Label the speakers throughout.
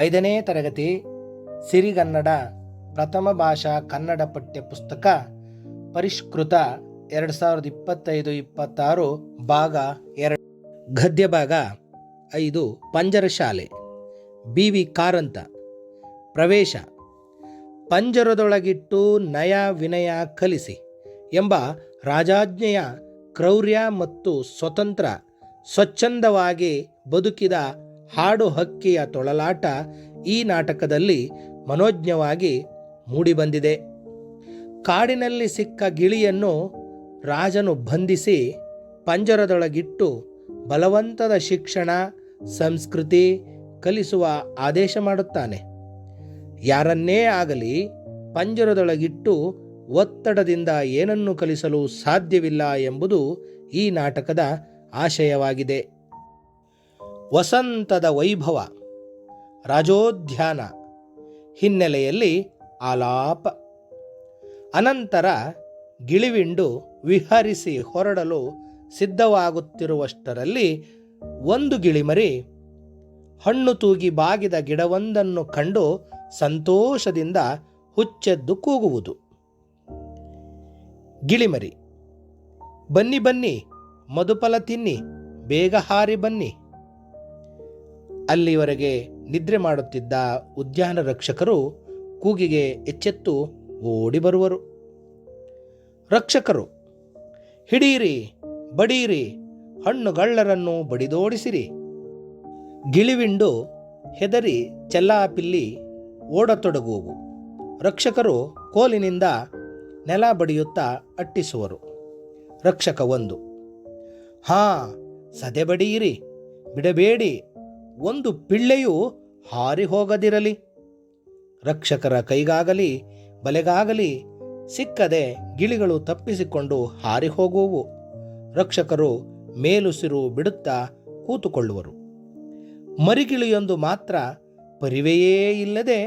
Speaker 1: ಐದನೇ ತರಗತಿ ಸಿರಿಗನ್ನಡ ಪ್ರಥಮ ಭಾಷಾ ಕನ್ನಡ ಪಠ್ಯ ಪುಸ್ತಕ ಪರಿಷ್ಕೃತ ಎರಡು ಸಾವಿರದ ಇಪ್ಪತ್ತೈದು ಇಪ್ಪತ್ತಾರು ಭಾಗ ಎರಡು. ಗದ್ಯ ಭಾಗ ಐದು. ಪಂಜರಶಾಲೆ ಬಿ ವಿ ಕಾರಂತ. ಪ್ರವೇಶ. ಪಂಜರದೊಳಗಿಟ್ಟು ನಯ ವಿನಯ ಕಲಿಸಿ ಎಂಬ ರಾಜಾಜ್ಞೆಯ ಕ್ರೌರ್ಯ ಮತ್ತು ಸ್ವತಂತ್ರ, ಸ್ವಚ್ಛಂದವಾಗಿ ಬದುಕಿದ ಹಾಡು ಹಕ್ಕಿಯ ತೊಳಲಾಟ ಈ ನಾಟಕದಲ್ಲಿ ಮನೋಜ್ಞವಾಗಿ ಮೂಡಿಬಂದಿದೆ. ಕಾಡಿನಲ್ಲಿ ಸಿಕ್ಕ ಗಿಳಿಯನ್ನು ರಾಜನು ಬಂಧಿಸಿ ಪಂಜರದೊಳಗಿಟ್ಟು ಬಲವಂತದ ಶಿಕ್ಷಣ, ಸಂಸ್ಕೃತಿ ಕಲಿಸುವ ಆದೇಶ ಮಾಡುತ್ತಾನೆ. ಯಾರನ್ನೇ ಆಗಲಿ ಪಂಜರದೊಳಗಿಟ್ಟು ಒತ್ತಡದಿಂದ ಏನನ್ನು ಕಲಿಸಲು ಸಾಧ್ಯವಿಲ್ಲ ಎಂಬುದು ಈ ನಾಟಕದ ಆಶಯವಾಗಿದೆ. ವಸಂತದ ವೈಭವ, ರಾಜೋದ್ಯಾನ, ಹಿನ್ನೆಲೆಯಲ್ಲಿ ಆಲಾಪ. ಅನಂತರ ಗಿಳಿವಿಂಡು ವಿಹರಿಸಿ ಹೊರಡಲು ಸಿದ್ಧವಾಗುತ್ತಿರುವಷ್ಟರಲ್ಲಿ ಒಂದು ಗಿಳಿಮರಿ ಹಣ್ಣು ತೂಗಿ ಬಾಗಿದ ಗಿಡವೊಂದನ್ನು ಕಂಡು ಸಂತೋಷದಿಂದ ಹುಚ್ಚೆದ್ದು ಕೂಗುವುದು. ಗಿಳಿಮರಿ ಬನ್ನಿ ಬನ್ನಿ, ಮಧುಫಲ ತಿನ್ನಿ, ಬೇಗ ಹಾರಿ ಬನ್ನಿ. ಅಲ್ಲಿವರೆಗೆ ನಿದ್ರೆ ಮಾಡುತ್ತಿದ್ದ ಉದ್ಯಾನ ರಕ್ಷಕರು ಕೂಗಿಗೆ ಎಚ್ಚೆತ್ತು ಓಡಿ ಬರುವರು. ರಕ್ಷಕರು, ಹಿಡೀರಿ, ಬಡೀರಿ ಹಣ್ಣುಗಳ್ಳರನ್ನು ಬಡಿದೋಡಿಸಿರಿ. ಗಿಳಿವಿಂಡು ಹೆದರಿ ಚೆಲ್ಲಾಪಿಲ್ಲಿ ಓಡತೊಡಗುವು. ರಕ್ಷಕರು ಕೋಲಿನಿಂದ ನೆಲ ಬಡಿಯುತ್ತಾ ಅಟ್ಟಿಸುವರು. ರಕ್ಷಕ ಒಂದು, ಹಾ, ಸದೆ ಬಡಿಯಿರಿ ಬಿಡಬೇಡಿ ಒಂದು ಪಿಳ್ಳೆಯು ಹಾರಿ ಹೋಗದಿರಲಿ ರಕ್ಷಕರ ಕೈಗಾಗಲಿ, ಬಲೆಗಾಗಲಿ, ಸಿಕ್ಕದೆ ಗಿಳಿಗಳು ತಪ್ಪಿಸಿಕೊಂಡು ಹಾರಿ ಹೋಗುವು ರಕ್ಷಕರು ಮೇಲುಸಿರು ಬಿಡುತ್ತಾ ಕೂತುಕೊಳ್ಳುವರು. ಮರಿಗಿಳಿಯೊಂದು ಮಾತ್ರ ಪರಿವೆಯೇ ಇಲ್ಲದೆ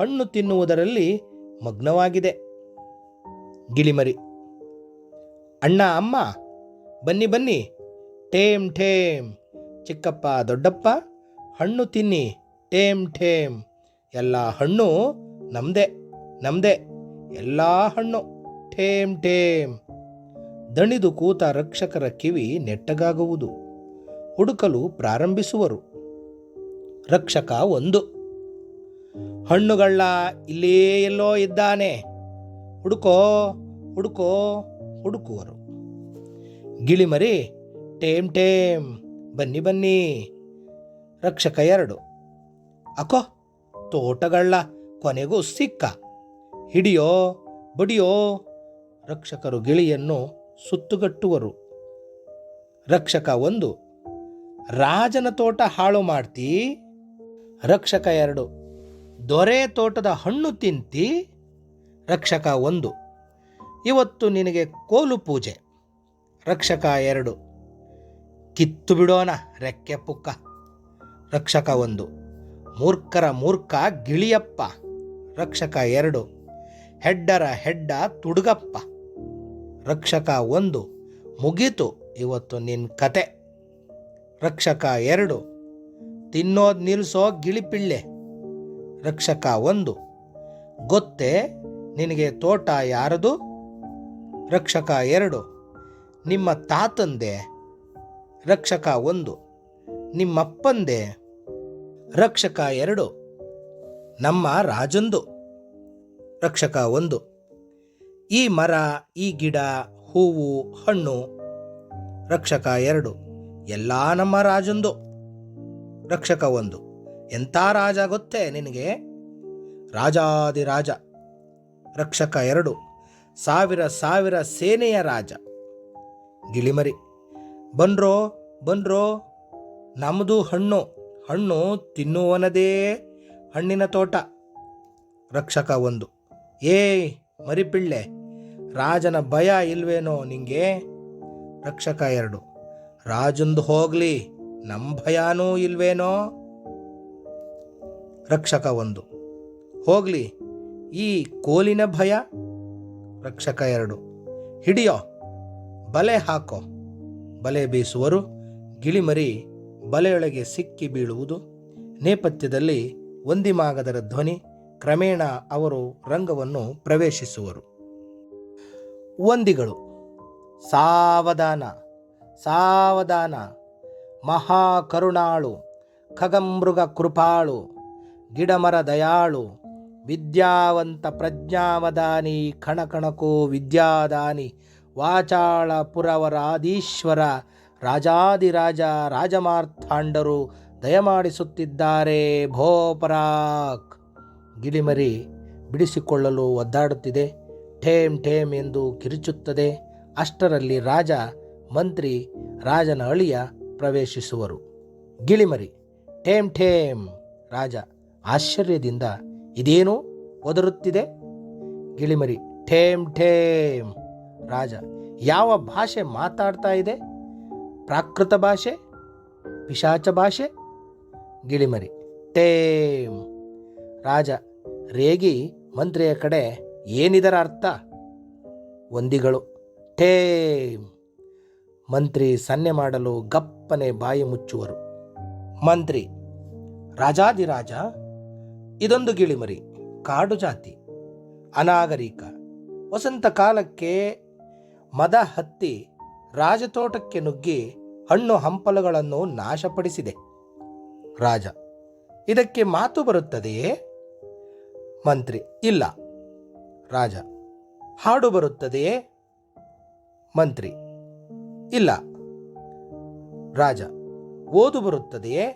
Speaker 1: ಹಣ್ಣು ತಿನ್ನುವುದರಲ್ಲಿ ಮಗ್ನವಾಗಿದೆ. ಗಿಳಿಮರಿ ಅಣ್ಣ, ಅಮ್ಮ, ಬನ್ನಿ ಬನ್ನಿ. ಠೇಮ್ ಠೇಮ್. ಚಿಕ್ಕಪ್ಪ, ದೊಡ್ಡಪ್ಪ ಹಣ್ಣು ತಿನ್ನಿ. ಟೇಮ್ ಠೇಮ್. ಎಲ್ಲ ಹಣ್ಣು ನಮ್ದೆ ನಮ್ದೆ. ಎಲ್ಲ ಹಣ್ಣು ಠೇಮ್ ಠೇಮ್. ದಣಿದು ಕೂತ ರಕ್ಷಕರ ಕಿವಿ ನೆಟ್ಟಗಾಗುವುದು. ಹುಡುಕಲು ಪ್ರಾರಂಭಿಸುವರು. ರಕ್ಷಕ ಒಂದು. ಹಣ್ಣುಗಳ ಇಲ್ಲೇ ಎಲ್ಲೋ ಇದ್ದಾನೆ. ಹುಡುಕೋ ಹುಡುಕೋ, ಹುಡುಕುವರು. ಗಿಳಿಮರಿ ಟೇಮ್ ಟೇಮ್ ಬನ್ನಿ ಬನ್ನಿ. ರಕ್ಷಕ ಎರಡು. ಅಕೋ, ತೋಟಗಳ್ಳ ಕೊನೆಗೂ ಸಿಕ್ಕ. ಹಿಡಿಯೋ, ಬಡಿಯೋ, ರಕ್ಷಕರು ಗಿಳಿಯನ್ನು ಸುತ್ತುಗಟ್ಟುವರು. ರಕ್ಷಕ ಒಂದು, ರಾಜನ ತೋಟ ಹಾಳು ಮಾಡ್ತಿ. ರಕ್ಷಕ ಎರಡು, ದೊರೆ ತೋಟದ ಹಣ್ಣು ತಿಂತಿ. ರಕ್ಷಕ ಒಂದು, ಇವತ್ತು ನಿನಗೆ ಕೋಲು ಪೂಜೆ. ರಕ್ಷಕ ಎರಡು, ಕಿತ್ತು ಬಿಡೋಣ ರೆಕ್ಕೆ ಪುಕ್ಕ. ರಕ್ಷಕ ಒಂದು. ಮೂರ್ಖರ ಮೂರ್ಖ ಗಿಳಿಯಪ್ಪ. ರಕ್ಷಕ ಎರಡು. ಹೆಡ್ಡರ ಹೆಡ್ಡ ತುಡುಗಪ್ಪ. ರಕ್ಷಕ ಒಂದು, ಮುಗೀತು ಇವತ್ತು ನಿನ್ನ ಕತೆ. ರಕ್ಷಕ ಎರಡು, ತಿನ್ನೋದ್ ನಿಲ್ಲಿಸೋ ಗಿಳಿಪಿಳ್ಳೆ. ರಕ್ಷಕ ಒಂದು, ಗೊತ್ತೇ ನಿನಗೆ ತೋಟ ಯಾರದು? ರಕ್ಷಕ ಎರಡು, ನಿಮ್ಮ ತಾತಂದೆ? ರಕ್ಷಕ ಒಂದು, ನಿಮ್ಮಪ್ಪಂದೆ? ರಕ್ಷಕ ಎರಡು, ನಮ್ಮ ರಾಜೊಂದು. ರಕ್ಷಕ ಒಂದು, ಈ ಮರ, ಈ ಗಿಡ, ಹೂವು, ಹಣ್ಣು. ರಕ್ಷಕ ಎರಡು, ಎಲ್ಲ ನಮ್ಮ ರಾಜೊಂದು. ರಕ್ಷಕ ಒಂದು ಎಂಥ ರಾಜ ಗೊತ್ತೇ ನಿನಗೆ? ರಾಜಾದಿರಾಜ ರಕ್ಷಕ ಎರಡು, ಸಾವಿರ ಸಾವಿರ ಸೇನೆಯ ರಾಜ. ಗಿಳಿಮರಿ ಬನ್ರೋ ಬನ್ರೋ ನಮ್ಮದು ಹಣ್ಣು. ಹಣ್ಣು ತಿನ್ನುವನದೇ ಹಣ್ಣಿನ ತೋಟ. ರಕ್ಷಕ ಒಂದು, ಏಯ್ ಮರಿಪಿಳ್ಳೆ ರಾಜನ ಭಯ ಇಲ್ವೇನೋ ನಿಂಗೆ? ರಕ್ಷಕ ಎರಡು, ರಾಜಂದು ಹೋಗ್ಲಿ ನಮ್ಮ ಭಯಾನೂ ಇಲ್ವೇನೋ? ರಕ್ಷಕ ಒಂದು, ಹೋಗ್ಲಿ, ಈ ಕೋಲಿನ ಭಯ? ರಕ್ಷಕ ಎರಡು, ಹಿಡಿಯೋ, ಬಲೆ ಹಾಕೋ, ಬಲೆ ಬೀಸುವರು ಗಿಳಿಮರಿ ಬಲೆಯೊಳಗೆ ಸಿಕ್ಕಿ ಬೀಳುವುದು. ನೇಪಥ್ಯದಲ್ಲಿ ಒಂದಿಮಾಗದರ ಧ್ವನಿ, ಕ್ರಮೇಣ ಅವರು ರಂಗವನ್ನು ಪ್ರವೇಶಿಸುವರು. ವಂದಿಗಳು, ಸಾವಧಾನ ಸಾವಧಾನ, ಮಹಾಕರುಣಾಳು, ಖಗಮೃಗ ಕೃಪಾಳು, ಗಿಡಮರ ದಯಾಳು, ವಿದ್ಯಾವಂತ ಪ್ರಜ್ಞಾವದಾನಿ, ಕಣಕಣಕೋ ವಿದ್ಯಾದಾನಿ ವಾಚಾಳ ಪುರವರಾಧೀಶ್ವರ ರಾಜಾದಿರಾಜ ರಾಜಮಾರ್ಥಾಂಡರು ದಯಮಾಡಿಸುತ್ತಿದ್ದಾರೆ ಭೋಪರಾಕ್ ಗಿಳಿಮರಿ ಬಿಡಿಸಿಕೊಳ್ಳಲು ಒದ್ದಾಡುತ್ತಿದೆ. ಠೇಮ್ ಠೇಮ್ ಎಂದು ಕಿರುಚುತ್ತದೆ. ಅಷ್ಟರಲ್ಲಿ ರಾಜ, ಮಂತ್ರಿ, ರಾಜನ ಅಳಿಯ ಪ್ರವೇಶಿಸುವರು. ಗಿಳಿಮರಿ, ಠೇಮ್ ಠೇಮ್. ರಾಜ ಆಶ್ಚರ್ಯದಿಂದ, ಇದೇನು ಒದರುತ್ತಿದೆ? ಗಿಳಿಮರಿ, ಠೇಮ್ ಠೇಮ್. ರಾಜ, ಯಾವ ಭಾಷೆ ಮಾತಾಡ್ತಾ ಇದೆ? ಪ್ರಾಕೃತ ಭಾಷೆ, ಪಿಶಾಚ ಭಾಷೆ, ಗಿಳಿಮರಿ. ಟೇಮ್ ರಾಜ, ರೇಗಿ ಮಂತ್ರಿಯ ಕಡೆ ಏನಿದರ ಅರ್ಥ? ಒಂದಿಗಳು. ಟೇಮ್ ಮಂತ್ರಿ ಸನ್ನೆ ಮಾಡಲು ಗಪ್ಪನೆ ಬಾಯಿ ಮುಚ್ಚುವರು. ಮಂತ್ರಿ ರಾಜಾದಿರಾಜ ಇದೊಂದು ಗಿಳಿಮರಿ, ಕಾಡು ಜಾತಿ, ಅನಾಗರಿಕ. ವಸಂತ ಕಾಲಕ್ಕೆ ಮದ ಹತ್ತಿ ರಾಜತೋಟಕ್ಕೆ ನುಗ್ಗಿ ಹಣ್ಣು ಹಂಪಲುಗಳನ್ನು ನಾಶಪಡಿಸಿದೆ. ರಾಜ, ಇದಕ್ಕೆ ಮಾತು ಬರುತ್ತದೆಯೇ? ಮಂತ್ರಿ, ಇಲ್ಲ. ರಾಜ, ಹಾಡು ಬರುತ್ತದೆಯೇ? ಮಂತ್ರಿ, ಇಲ್ಲ. ರಾಜ, ಓದು ಬರುತ್ತದೆಯೇ?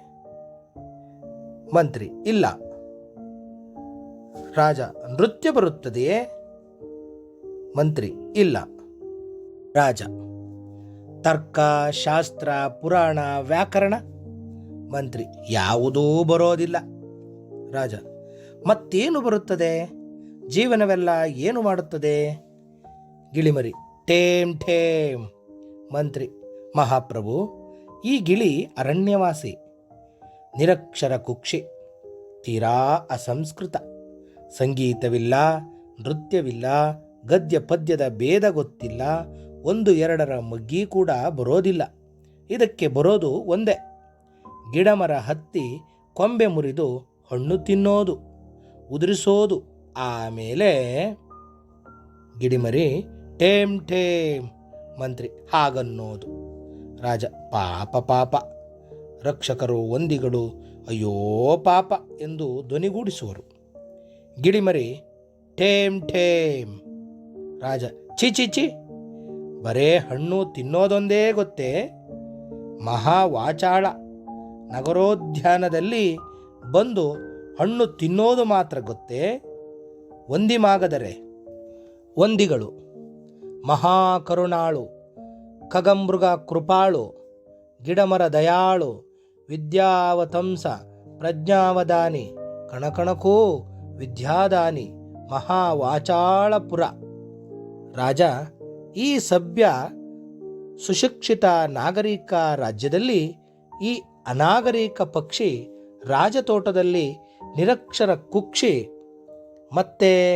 Speaker 1: ಮಂತ್ರಿ, ಇಲ್ಲ. ರಾಜ, ನೃತ್ಯ ಬರುತ್ತದೆಯೇ? ಮಂತ್ರಿ, ಇಲ್ಲ. ರಾಜ ತರ್ಕ, ಶಾಸ್ತ್ರ, ಪುರಾಣ, ವ್ಯಾಕರಣ, ಮಂತ್ರಿ ಯಾವುದೂ ಬರೋದಿಲ್ಲ. ರಾಜ, ಮತ್ತೇನು ಬರುತ್ತದೆ? ಜೀವನವೆಲ್ಲ ಏನು ಮಾಡುತ್ತದೆ? ಗಿಳಿಮರಿ ಠೇಮ್ ಠೇಮ್ ಮಂತ್ರಿ, ಮಹಾಪ್ರಭು, ಈ ಗಿಳಿ ಅರಣ್ಯವಾಸಿ, ನಿರಕ್ಷರ ಕುಕ್ಷಿ, ತೀರಾ ಅಸಂಸ್ಕೃತ. ಸಂಗೀತವಿಲ್ಲ, ನೃತ್ಯವಿಲ್ಲ ಗದ್ಯ ಪದ್ಯದ ಭೇದ ಗೊತ್ತಿಲ್ಲ ಒಂದು ಎರಡರ ಮಗ್ಗಿ ಕೂಡ ಬರೋದಿಲ್ಲ. ಇದಕ್ಕೆ ಬರೋದು ಒಂದೇ. ಗಿಡಮರ ಹತ್ತಿ ಕೊಂಬೆ ಮುರಿದು ಹಣ್ಣು ತಿನ್ನೋದು, ಉದುರಿಸೋದು, ಆಮೇಲೆ ಗಿಡಿಮರಿ ಟೇಮ್ ಟೇಮ್ ಮಂತ್ರಿ ಹಾಗನ್ನೋದು. ರಾಜ ಪಾಪ ಪಾಪ. ರಕ್ಷಕರು ಒಂದಿಗಳು ಅಯ್ಯೋ ಪಾಪ ಎಂದು ಧ್ವನಿಗೂಡಿಸುವರು. ಗಿಡಿಮರಿ ಟೇಮ್ ಟೇಮ್ ರಾಜ ಚಿ ಚಿ ಚಿ ಬರೇ ಹಣ್ಣು ತಿನ್ನೋದೊಂದೇ ಗೊತ್ತೇ? ಮಹಾವಾಚಾಳ ನಗರೋದ್ಯಾನದಲ್ಲಿ ಬಂದು ಹಣ್ಣು ತಿನ್ನೋದು ಮಾತ್ರ ಗೊತ್ತೇ? ಒಂದಿಮಾಗದರೆ ಒಂದಿಗಳು ಮಹಾಕರುಣಾಳು, ಖಗಮೃಗ ಕೃಪಾಳು, ಗಿಡಮರ ದಯಾಳು, ವಿದ್ಯಾವತಂಸ, ಪ್ರಜ್ಞಾವದಾನಿ, ಕಣಕಣಕೂ, ವಿದ್ಯಾದಾನಿ, ಮಹಾವಾಚಾಳಪುರ. ರಾಜ ಈ ಸಭ್ಯ ಸುಶಿಕ್ಷಿತ ನಾಗರಿಕ ರಾಜ್ಯದಲ್ಲಿ ಈ ಅನಾಗರಿಕ ಪಕ್ಷಿ ರಾಜತೋಟದಲ್ಲಿ ನಿರಕ್ಷರ ಕುಕ್ಷಿ. ಮತ್ತೆ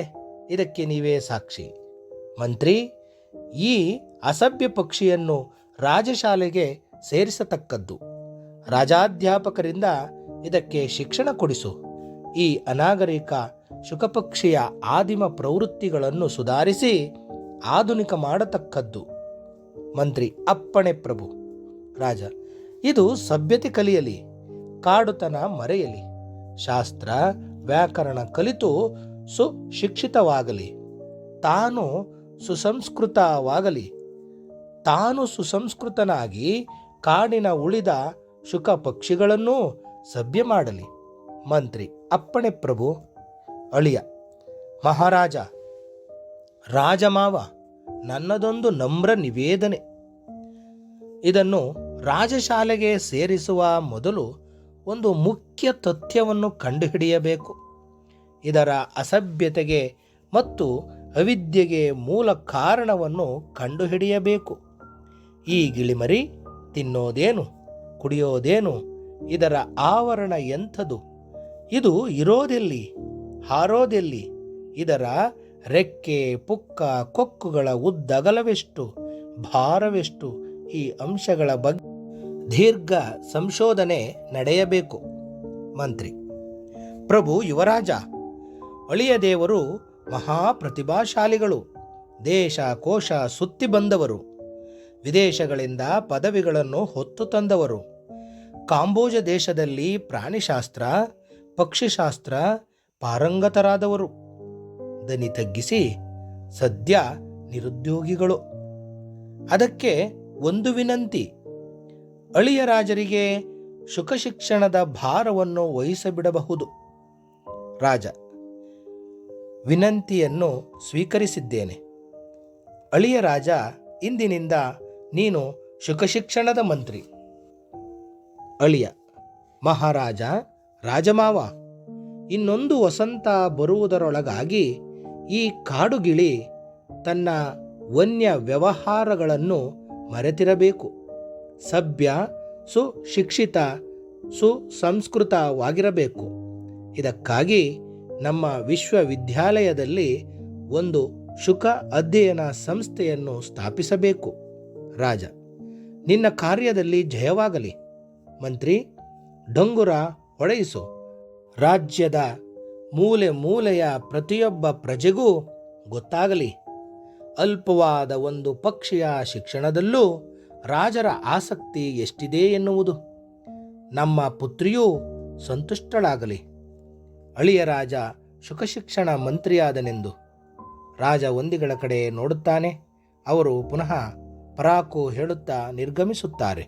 Speaker 1: ಇದಕ್ಕೆ ನೀವೇ ಸಾಕ್ಷಿ. ಮಂತ್ರಿ, ಈ ಅಸಭ್ಯ ಪಕ್ಷಿಯನ್ನು ರಾಜಶಾಲೆಗೆ ಸೇರಿಸತಕ್ಕದ್ದು. ರಾಜಾಧ್ಯಾಪಕರಿಂದ ಇದಕ್ಕೆ ಶಿಕ್ಷಣ ಕೊಡಿಸು. ಈ ಅನಾಗರಿಕ ಶುಕಪಕ್ಷಿಯ ಆದಿಮ ಪ್ರವೃತ್ತಿಗಳನ್ನು ಸುಧಾರಿಸಿ ಆಧುನಿಕ ಮಾಡತಕ್ಕದ್ದು. ಮಂತ್ರಿ ಅಪ್ಪಣೆ ಪ್ರಭು. ರಾಜ, ಇದು ಸಭ್ಯತೆ ಕಲಿಯಲಿ, ಕಾಡುತನ ಮರೆಯಲಿ, ಶಾಸ್ತ್ರ, ವ್ಯಾಕರಣ ಕಲಿತು ಸುಶಿಕ್ಷಿತವಾಗಲಿ, ತಾನು ಸುಸಂಸ್ಕೃತವಾಗಲಿ, ತಾನು ಸುಸಂಸ್ಕೃತನಾಗಿ ಕಾಡಿನ ಉಳಿದ ಶುಕ ಪಕ್ಷಿಗಳನ್ನೂ ಸಭ್ಯ ಮಾಡಲಿ. ಮಂತ್ರಿ ಅಪ್ಪಣೆ ಪ್ರಭು. ಅಳಿಯ, ಮಹಾರಾಜ ರಾಜಮಾವ, ನನ್ನದೊಂದು ನಮ್ರ ನಿವೇದನೆ. ಇದನ್ನು ರಾಜಶಾಲೆಗೆ ಸೇರಿಸುವ ಮೊದಲು ಒಂದು ಮುಖ್ಯ ತಥ್ಯವನ್ನು ಕಂಡುಹಿಡಿಯಬೇಕು. ಇದರ ಅಸಭ್ಯತೆಗೆ ಮತ್ತು ಅವಿದ್ಯೆಗೆ ಮೂಲ ಕಾರಣವನ್ನು ಕಂಡುಹಿಡಿಯಬೇಕು. ಈ ಗಿಳಿಮರಿ ತಿನ್ನೋದೇನು, ಕುಡಿಯೋದೇನು, ಇದರ ಆವರಣ ಎಂಥದು? ಇದು ಇರೋದೆಲ್ಲಿ, ಹಾರೋದೆಲ್ಲಿ, ಇದರ ರೆಕ್ಕೆ, ಪುಕ್ಕ, ಕೊಕ್ಕುಗಳ ಉದ್ದಗಲವೆಷ್ಟು, ಭಾರವೆಷ್ಟು ಈ ಅಂಶಗಳ ಬಗ್ಗೆ ದೀರ್ಘ ಸಂಶೋಧನೆ ನಡೆಯಬೇಕು. ಮಂತ್ರಿ, ಪ್ರಭು ಯುವರಾಜ, ಅಳಿಯ ದೇವರು ಮಹಾಪ್ರತಿಭಾಶಾಲಿಗಳು, ದೇಶ ಕೋಶ ಸುತ್ತಿ ಬಂದವರು, ವಿದೇಶಗಳಿಂದ ಪದವಿಗಳನ್ನು ಹೊತ್ತು ತಂದವರು, ಕಾಂಬೋಜ ದೇಶದಲ್ಲಿ ಪ್ರಾಣಿಶಾಸ್ತ್ರ, ಪಕ್ಷಿಶಾಸ್ತ್ರ ಪಾರಂಗತರಾದವರು. ದನಿ ತಗ್ಗಿಸಿ ಸದ್ಯ ನಿರುದ್ಯೋಗಿಗಳು. ಅದಕ್ಕೆ ಒಂದು ವಿನಂತಿ. ಅಳಿಯ ರಾಜರಿಗೆ ಶುಕ ಶಿಕ್ಷಣದ ಭಾರವನ್ನು ವಹಿಸಬಿಡಬಹುದು. ರಾಜ, ವಿನಂತಿಯನ್ನು ಸ್ವೀಕರಿಸಿದ್ದೇನೆ. ಅಳಿಯ ರಾಜ, ಇಂದಿನಿಂದ ನೀನು ಶುಕಶಿಕ್ಷಣದ ಮಂತ್ರಿ. ಅಳಿಯ, ಮಹಾರಾಜ, ರಾಜಮಾವ, ಇನ್ನೊಂದು ವಸಂತ ಬರುವುದರೊಳಗಾಗಿ ಈ ಕಾಡುಗಿಳಿ ತನ್ನ ವನ್ಯ ವ್ಯವಹಾರಗಳನ್ನು ಮರೆತಿರಬೇಕು. ಸಭ್ಯ, ಸುಶಿಕ್ಷಿತ, ಸುಸಂಸ್ಕೃತವಾಗಿರಬೇಕು. ಇದಕ್ಕಾಗಿ ನಮ್ಮ ವಿಶ್ವವಿದ್ಯಾಲಯದಲ್ಲಿ ಒಂದು ಶುಕ ಅಧ್ಯಯನ ಸಂಸ್ಥೆಯನ್ನು ಸ್ಥಾಪಿಸಬೇಕು. ರಾಜ, ನಿನ್ನ ಕಾರ್ಯದಲ್ಲಿ ಜಯವಾಗಲಿ. ಮಂತ್ರಿ, ಡಂಗುರ ಹೊಡೆಯಿಸು ರಾಜ್ಯದ ಮೂಲೆ ಮೂಲೆಯ ಪ್ರತಿಯೊಬ್ಬ ಪ್ರಜೆಗೂ ಗೊತ್ತಾಗಲಿ. ಅಲ್ಪವಾದ ಒಂದು ಪಕ್ಷಿಯ ಶಿಕ್ಷಣದಲ್ಲೂ ರಾಜರ ಆಸಕ್ತಿ ಎಷ್ಟಿದೆ ಎನ್ನುವುದು. ನಮ್ಮ ಪುತ್ರಿಯೂ ಸಂತುಷ್ಟಳಾಗಲಿ. ಅಳಿಯ ರಾಜ ಶುಕಶಿಕ್ಷಣ ಮಂತ್ರಿಯಾದನೆಂದು ರಾಜ ಒಂದಿಗಳ ಕಡೆ ನೋಡುತ್ತಾನೆ. ಅವರು ಪುನಃ ಪರಾಕು ಹೇಳುತ್ತಾ ನಿರ್ಗಮಿಸುತ್ತಾರೆ.